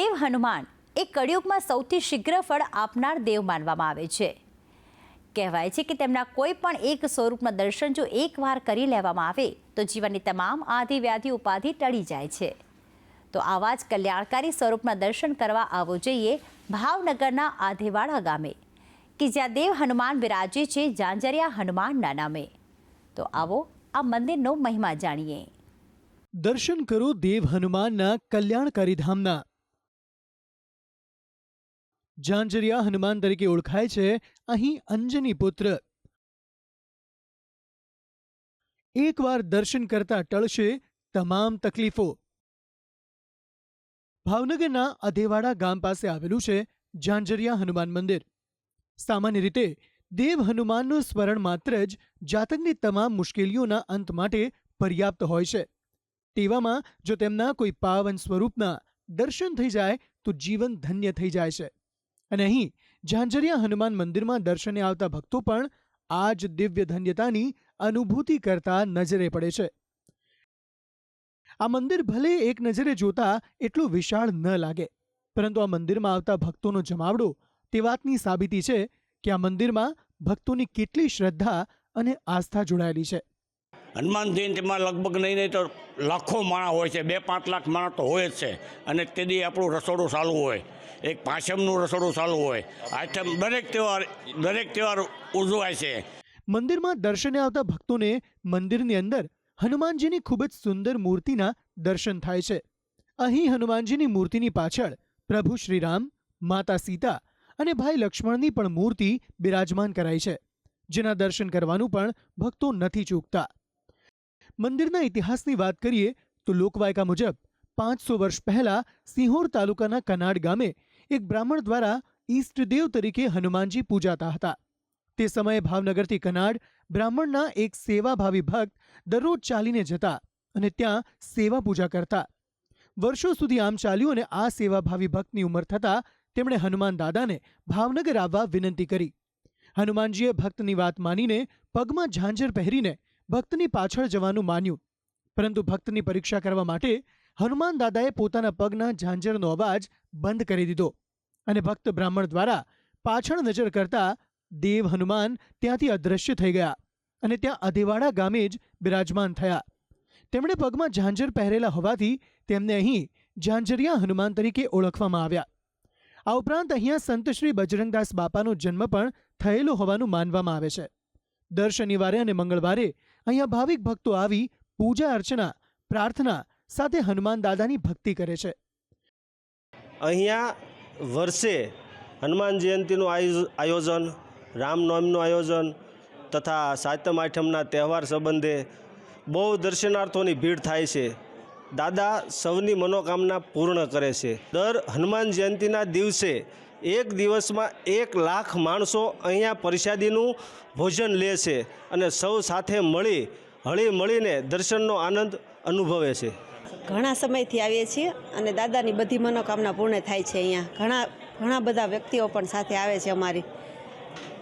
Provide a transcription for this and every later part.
દેવ હનુમાન એ કળિયુગમાં સૌથી શીઘ્ર ફળ આપનાર દેવ માનવામાં આવે છે. કહેવાય છે કે તેમના કોઈ પણ એક સ્વરૂપના દર્શન જો એકવાર કરી લેવામાં આવે, તો જીવનની તમામ આધિ વ્યાધિ ઉપાધિ ટળી જાય છે. તો આવા જ કલ્યાણકારી સ્વરૂપના દર્શન કરવા આવવું જોઈએ ભાવનગરના આધેવાડા ગામે, કે જ્યાં દેવ હનુમાન બિરાજે છે જાંજરિયા હનુમાનના નામે. તો આવો આ મંદિરનો મહિમા જાણીએ. દર્શન કરો દેવ હનુમાનના કલ્યાણકારી ધામના. ઝાંઝરિયા હનુમાન તરીકે ઓળખાય છે. અહીં અંજની પુત્ર. એકવાર દર્શન કરતા ટળશે તમામ તકલીફો. ભાવનગરના અધેવાડા ગામ પાસે આવેલું છે ઝાંઝરિયા હનુમાન મંદિર. સામાન્ય રીતે દેવ હનુમાનનું સ્મરણ માત્ર જ જાતકની તમામ મુશ્કેલીઓના અંત માટે પર્યાપ્ત હોય છે. તેવામાં જો તેમના કોઈ પાવન સ્વરૂપના દર્શન થઈ જાય તો જીવન ધન્ય થઈ જાય છે. અને અહીં ઝાંઝરિયા હનુમાન મંદિરમાં દર્શને આવતા ભક્તો પણ આ જ દિવ્ય ધન્યતાની અનુભૂતિ કરતા નજરે પડે છે. આ મંદિર ભલે એક નજરે જોતા એટલું વિશાળ ન લાગે, પરંતુ આ મંદિરમાં આવતા ભક્તોનો જમાવડો તે વાતની સાબિતી છે કે આ મંદિરમાં ભક્તોની કેટલી શ્રદ્ધા અને આસ્થા જોડાયેલી છે. હનુમાન જયંતિમાં લગભગ નહીં નહીં તો લાખો માણા હોય છે, બે પાંચ લાખ માણા તો હોય જ છે. અને તેદી આપણું રસોડું ચાલુ હોય. એક પાછમનું રસોડું ચાલુ હોય. આઠમ દરેક તહેવાર દરેક તહેવાર ઉજવાય છે. મંદિરમાં દર્શને આવતા ભક્તોને મંદિરની અંદર હનુમાનજીની ખૂબ જ સુંદર મૂર્તિના દર્શન થાય છે. અહીં હનુમાનજીની મૂર્તિની પાછળ પ્રભુ શ્રીરામ, માતા સીતા અને ભાઈ લક્ષ્મણની પણ મૂર્તિ બિરાજમાન કરાઈ છે. જેના દર્શન કરવાનું પણ ભક્તો નથી ચૂકતા. મંદિરના ઇતિહાસની વાત કરીએ તો લોકવાયકા મુજબ પાંચસો વર્ષ પહેલા સિંહોર તાલુકાના કનાડ ગામે એક બ્રાહ્મણ દ્વારા ઈષ્ટદેવ તરીકે હનુમાનજી પૂજાતા હતા. તે સમયે ભાવનગરથી કનાડ બ્રાહ્મણના એક સેવાભાવી ભક્ત દરરોજ ચાલીને જતા અને ત્યાં સેવા પૂજા કરતા. વર્ષો સુધી આમ ચાલ્યું અને આ સેવાભાવી ભક્તની ઉંમર થતાં તેમણે હનુમાન દાદાને ભાવનગર આવવા વિનંતી કરી. હનુમાનજીએ ભક્તની વાત માનીને પગમાં ઝાંઝર પહેરીને ભક્તની પાછળ જવાનું માન્યું. પરંતુ ભક્તની પરીક્ષા કરવા માટે હનુમાન દાદાએ પોતાના પગના ઝાંઝરનો અવાજ બંધ કરી દીધો અને ભક્ત બ્રાહ્મણ દ્વારા પાછળ નજર કરતા દેવ હનુમાન ત્યાંથી અદૃશ્ય થઈ ગયા અને ત્યાં અધેવાડા ગામે જ બિરાજમાન થયા. તેમણે પગમાં ઝાંઝર પહેરેલા હોવાથી તેમને અહીં ઝાંઝરિયા હનુમાન તરીકે ઓળખવામાં આવ્યા. આ ઉપરાંત અહીંયા સંત શ્રી બજરંગદાસ બાપાનો જન્મ પણ થયેલો હોવાનું માનવામાં આવે છે. દર શનિવારે અને મંગળવારે અહીંયા ભાવિક ભક્તો આવી પૂજા અર્ચના, પ્રાર્થના સાથે હનુમાન દાદાની ભક્તિ કરે છે. અહીંયા વર્ષે હનુમાન જયંતિનું આયોજ- આયોજન રામનવમીનું આયોજન તથા સાતમ આઠમના તહેવાર સંબંધે બહુ દર્શનાર્થોની ભીડ થાય છે. દાદા સૌની મનોકામના પૂર્ણ કરે છે. દર હનુમાન જયંતિના દિવસે એક દિવસમાં એક લાખ માણસો અહીંયા પ્રસાદીનું ભોજન લે છે અને સૌ સાથે મળી હળી મળીને દર્શનનો આનંદ અનુભવે છે. ઘણા સમયથી આવીએ છીએ અને દાદાની બધી મનોકામના પૂર્ણ થાય છે અહીંયા. ઘણા ઘણા બધા વ્યક્તિઓ પણ સાથે આવે છે અમારી.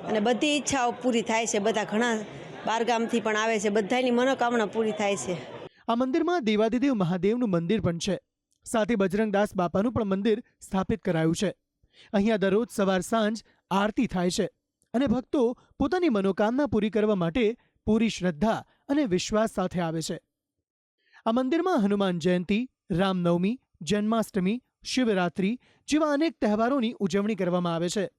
અને બધી ઈચ્છાઓ પૂરી થાય છે બધા ઘણા બારગામથી પણ આવે છે બધાની મનોકામના પૂરી થાય છે. આ મંદિરમાં દેવાદિદેવ મહાદેવનું મંદિર પણ છે. સાથે બજરંગદાસ બાપાનું પણ મંદિર સ્થાપિત કરાયું છે. અહીંયા દરરોજ સવાર સાંજ આરતી થાય છે અને ભક્તો પોતાની મનોકામના પૂરી કરવા માટે પૂરી શ્રદ્ધા અને વિશ્વાસ સાથે આવે છે. આ મંદિરમાં હનુમાન જયંતી, રામનવમી, જન્માષ્ટમી, શિવરાત્રિ જેવા અનેક તહેવારોની ઉજવણી કરવામાં આવે છે.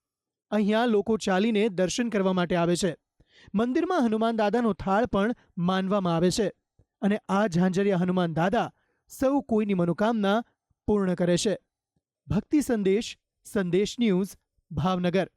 અહીંયા લોકો ચાલીને દર્શન કરવા માટે આવે છે. મંદિરમાં હનુમાન દાદાનો થાળ પણ માનવામાં આવે છે અને આ ઝાંઝરિયા હનુમાન દાદા સૌ કોઈની મનોકામના પૂર્ણ કરે છે. ભક્તિ સંદેશ સંદેશ ન્યૂઝ ભાવનગર.